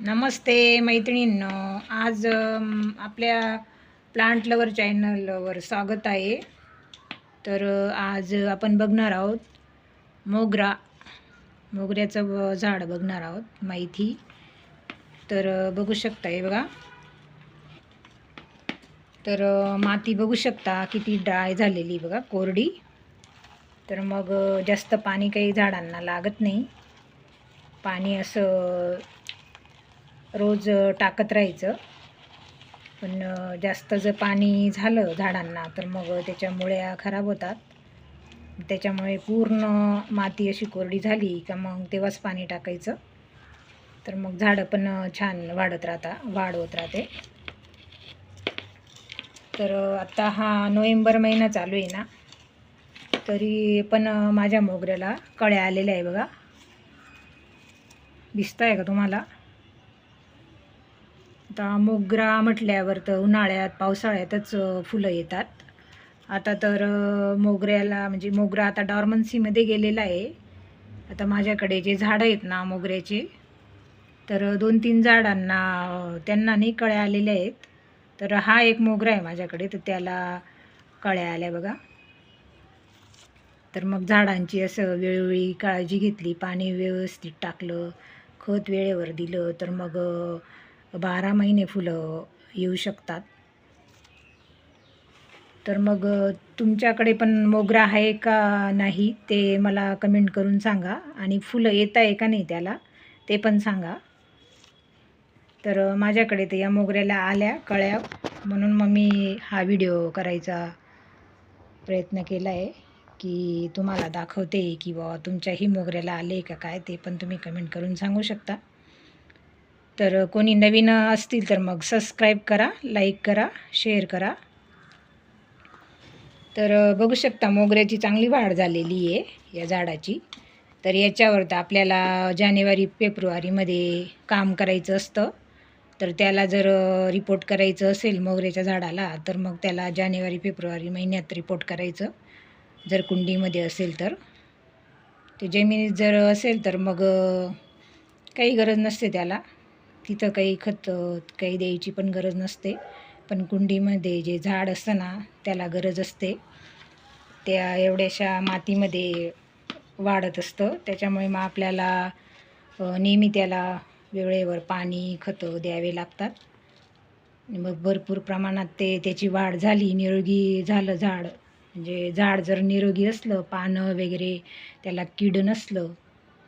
नमस्ते मैत्रिणींनो. आज आपल्या प्लांट लवर चॅनलवर स्वागत आहे. तर आज आपण बघणार आहोत मोगरा. मोगऱ्याचं ब- झाड बघणार आहोत माहिती. तर बघू शकता हे बघा. तर माती बघू शकता किती ड्राय झालेली बघा कोरडी. तर मग जास्त पाणी काही झाडांना लागत नाही. पाणी असं रोज टाकत राहायचं. पण जास्त जर पाणी झालं झाडांना तर मग त्याच्या मुळ्या खराब होतात. त्याच्यामुळे पूर्ण माती अशी कोरडी झाली का मग तेव्हाच पाणी टाकायचं. तर मग झाडं पण छान वाढत राहता वाढ होत राहते. तर आत्ता आता हा नोव्हेंबर महिना चालू आहे ना तरी पण माझ्या मोगऱ्याला कळ्या आलेल्या आहे बघा. दिसत आहे का तुम्हाला? आता मोगरा म्हटल्यावर तर उन्हाळ्यात पावसाळ्यातच फुलं येतात. आता तर मोगऱ्याला म्हणजे मोगरा आता डॉर्मन्सीमध्ये गेलेला आहे. आता माझ्याकडे जे झाडं आहेत ना मोगऱ्याचे तर दोन तीन झाडांना त्यांना नाही कळ्या आलेल्या आहेत. तर हा एक मोगरा आहे माझ्याकडे तर त्याला कळ्या आल्या बघा. तर मग झाडांची असं वेळोवेळी काळजी घेतली पाणी व्यवस्थित टाकलं खत वेळेवर दिलं तर मग बारा महिने फुलं येऊ शकतात. तर मग तुमच्याकडे पण मोगरा आहे का नाही ते मला कमेंट करून सांगा. आणि फुलं येत आहे का नाही त्याला ते पण सांगा. तर माझ्याकडे तर या मोगऱ्याला आल्या कळ्या. म्हणून मग मी हा व्हिडिओ करायचा प्रयत्न केला आहे की तुम्हाला दाखवते की बाबा तुमच्याही मोगऱ्याला आले का काय ते पण तुम्ही कमेंट करून सांगू शकता. तर कोणी नवीन असतील तर मग सबस्क्राईब करा लाईक करा शेअर करा. तर बघू शकता मोगऱ्याची चांगली वाढ झालेली आहे या झाडाची. तर याच्यावर तर आपल्याला जानेवारी फेब्रुवारीमध्ये काम करायचं असतं. तर त्याला जर रिपोर्ट करायचं असेल मोगऱ्याच्या झाडाला तर मग त्याला जानेवारी फेब्रुवारी महिन्यात रिपोर्ट करायचं. जर कुंडीमध्ये असेल तर. ते जमिनीत जर असेल तर मग काही गरज नसते त्याला. तिथं काही खत काही द्यायची पण गरज नसते. पण कुंडीमध्ये जे झाड असतं ना त्याला गरज असते. त्या एवढ्याशा मातीमध्ये वाढत असतं. त्याच्यामुळे मग आपल्याला नेहमी त्याला वेळेवर पाणी खतं द्यावे लागतात. आणि मग भरपूर प्रमाणात ते त्याची वाढ झाली निरोगी झालं झाड. म्हणजे झाड जर निरोगी असलं पानं वगैरे त्याला कीड नसलं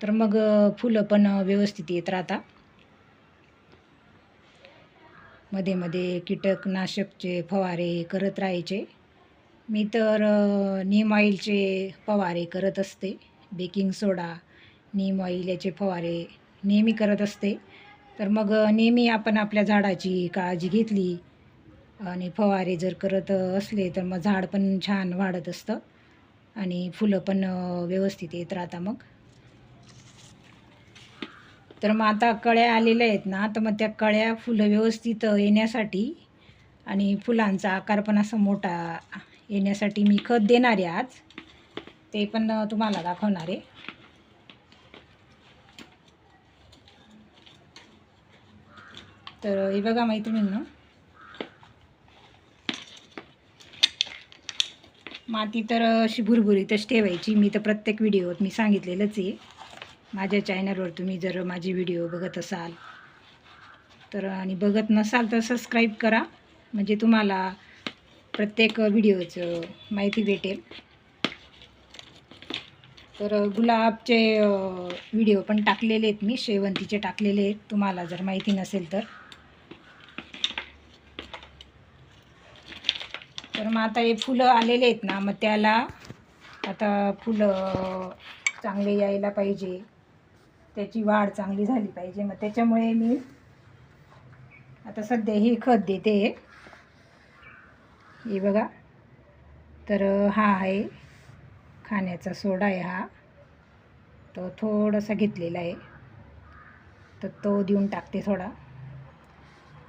तर मग फुलं पण व्यवस्थित येत राहतात. मध्ये मध्ये कीटकनाशकचे फवारे करत राहायचे. मी तर नीम ऑइलचे फवारे करत असते. बेकिंग सोडा नीम ऑइल याचे फवारे नेहमी करत असते. तर मग नेहमी आपण आपल्या झाडाची काळजी घेतली आणि फवारे जर करत असले तर मग झाड पण छान वाढत असतं आणि फुलं पण व्यवस्थित येत राहता मग. तर मग आता कळ्या आलेल्या आहेत ना तर मग त्या कळ्या फुलं व्यवस्थित येण्यासाठी आणि फुलांचा आकार पण असा मोठा येण्यासाठी मी खत देणार आहे आज. ते पण तुम्हाला दाखवणार आहे. तर हे बघा मैत्रिणींनो. माती तर अशी भुरभुरीतच ठेवायची. मी तर प्रत्येक व्हिडिओत मी सांगितलेलंच आहे. माझ्या चॅनलवर तुम्ही जर माझे व्हिडिओ बघत असाल तर आणि बघत नसाल तर सबस्क्राईब करा. म्हणजे तुम्हाला प्रत्येक व्हिडिओचं माहिती भेटेल. तर गुलाबचे व्हिडिओ पण टाकलेले आहेत मी शेवंतीचे टाकलेले आहेत. तुम्हाला जर माहिती नसेल तर. तर मग आता हे फुलं आलेले आहेत ना मग त्याला आता फुलं चांगले यायला पाहिजे. त्याची वाढ चांगली झाली पाहिजे. मग त्याच्यामुळे मी आता सध्या हे खत देते. हे बघा. तर हा आहे खाण्याचा सोडा आहे हा. तो थोडासा घेतलेला आहे. तर तो देऊन टाकते थोडा.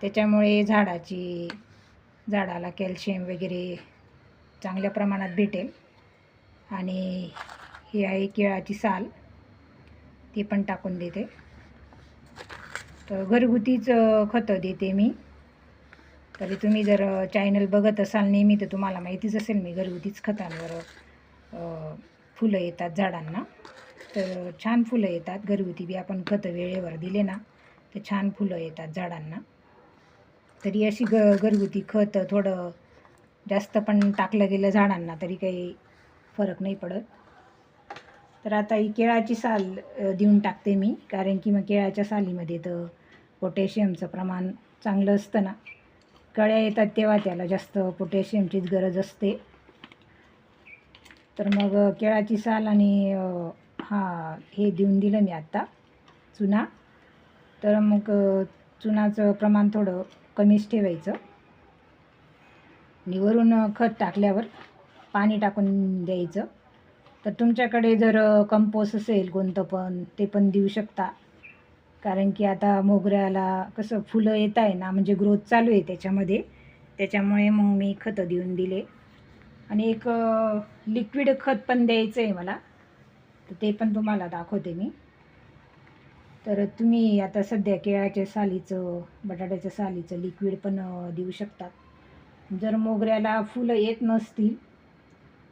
त्याच्यामुळे झाडाची झाडाला कॅल्शियम वगैरे चांगल्या प्रमाणात भेटेल. आणि ही आहे केळाची साल. ती पण टाकून देते. तर घरगुतीच खतं देते मी. तरी तुम्ही जर चॅनल बघत असाल नेहमी तर तुम्हाला माहितीच असेल मी घरगुतीच खतांवर फुलं येतात झाडांना. तर छान फुलं येतात. घरगुती बी आपण खतं वेळेवर दिले ना तर छान फुलं येतात झाडांना. तरी अशी ग घरगुती खत थोडं जास्त पण टाकलं गेलं झाडांना तरी काही फरक नाही पडत. तर आता ही केळाची साल देऊन टाकते मी कारण की मग केळाच्या सालीमध्ये तर पोटॅशियमचं प्रमाण चांगलं असतं ना. कळ्या येतात तेव्हा त्याला जास्त पोटॅशियमचीच गरज असते. तर मग केळाची साल आणि हा हे देऊन दिलं मी आत्ता चुना. तर मग चुनाचं प्रमाण थोडं कमीच ठेवायचं. आणि वरून खत टाकल्यावर पाणी टाकून द्यायचं. तर तुमच्याकडे जर कंपोस्ट असेल कोणतं पण ते पण देऊ शकता. कारण की आता मोगऱ्याला कसं फुलं येत आहे ना म्हणजे ग्रोथ चालू आहे त्याच्यामध्ये. त्याच्यामुळे मग मी खतं देऊन दिले. आणि एक लिक्विड खत पण द्यायचं आहे मला. तर ते पण तुम्हाला दाखवते मी. तर तुम्ही आता सध्या केळाच्या सालीचं बटाट्याच्या सालीचं लिक्विड पण देऊ शकतात जर मोगऱ्याला फुलं येत नसतील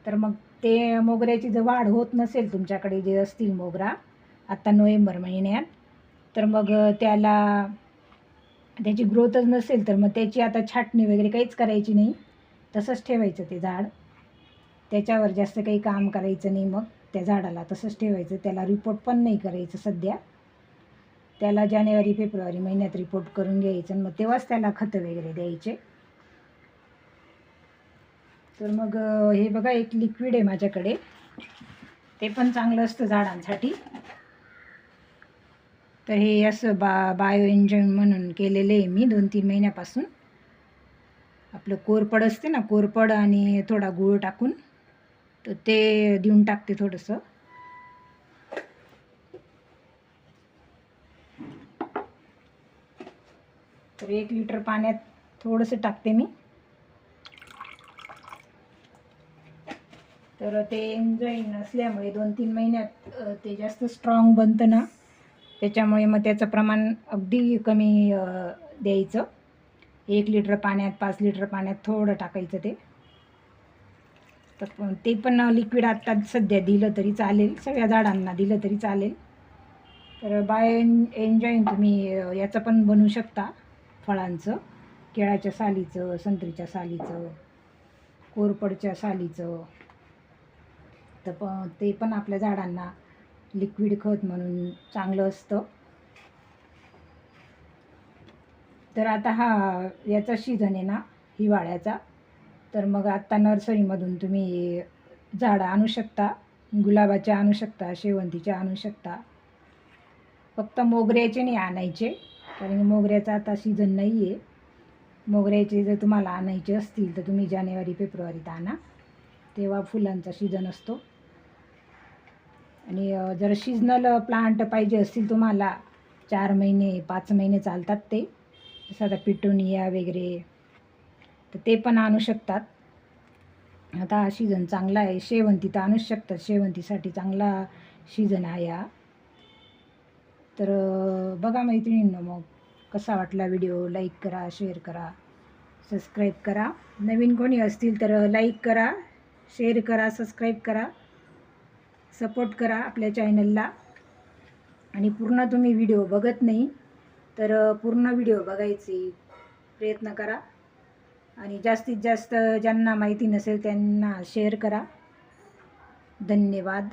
तर मग ते मोगऱ्याची जर वाढ होत नसेल तुमच्याकडे जे असतील मोगरा आत्ता नोव्हेंबर महिन्यात तर मग त्याला त्याची ग्रोथच नसेल तर मग त्याची आता छाटणी वगैरे काहीच करायची नाही. तसंच ठेवायचं ते झाड. त्याच्यावर जास्त काही काम करायचं नाही मग त्या झाडाला. तसंच ठेवायचं. त्याला रिपोर्ट पण नाही करायचं सध्या. त्याला जानेवारी फेब्रुवारी महिन्यात रिपोर्ट करून घ्यायचं आणि मग तेव्हाच त्याला खतं वगैरे द्यायचे. तर मग हे बघा एक लिक्विड आहे माझ्याकडे. ते पण चांगलं असतं झाडांसाठी. तर हे असं बा बायो इंजन म्हणून केलेलं आहे मी दोन तीन महिन्यापासून. आपलं कोरपड असते ना कोरपड आणि थोडा गूळ टाकून तर ते देऊन टाकते थोडंसं. तर एक लिटर पाण्यात थोडंसं टाकते मी. तर ते एन्झाईम नसल्यामुळे दोन तीन महिन्यात ते जास्त स्ट्रॉंग बनतं ना. त्याच्यामुळे मग त्याचं प्रमाण अगदी कमी द्यायचं. एक लिटर पाण्यात पाच लिटर पाण्यात थोडं टाकायचं ते. तर ते पण लिक्विड आत्ता सध्या दिलं तरी चालेल. सगळ्या झाडांना दिलं तरी चालेल. तर बाय एन एन्जॉईन तुम्ही याचं पण बनवू शकता फळांचं. केळाच्या सालीचं संत्रीच्या सालीचं कोरपडच्या सालीचं. तर प ते पण आपल्या झाडांना लिक्विड खत म्हणून चांगलं असतं. तर आता हा याचा सीझन आहे ना हिवाळ्याचा. तर मग आत्ता नर्सरीमधून तुम्ही झाडं आणू शकता गुलाबाच्या आणू शकता शेवंतीच्या आणू शकता. फक्त मोगऱ्याचे नाही आणायचे कारण मोगऱ्याचा आता सीझन नाही आहे मोगऱ्याचे जर तुम्हाला आणायचे असतील तर तुम्ही जानेवारी फेब्रुवारीत आणा. तेव्हा फुलांचा सीझन असतो. आणि जर सीजनल प्लांट पाहिजे असतील तुम्हाला चार महिने पाच महिने चालतात ते. जसं आता पिटोनिया वगैरे तर ते पण आणू शकतात. आता हा सीझन चांगला आहे. शेवंती तर आणूच शकतात. शेवंतीसाठी चांगला सीझन आहे हा. तर बघा मैत्रिणींनो मग कसा वाटला व्हिडिओ लाईक करा शेअर करा सबस्क्राईब करा. नवीन कोणी असतील तर लाईक करा शेअर करा सबस्क्राईब करा. सपोर्ट करा आपल्या चॅनलला. आणि पूर्ण तुम्ही व्हिडिओ बघत नाही तर पूर्ण व्हिडिओ बघायचे प्रयत्न करा. आणि जास्तीत जास्त ज्यांना माहिती नसेल त्यांना शेअर करा. धन्यवाद.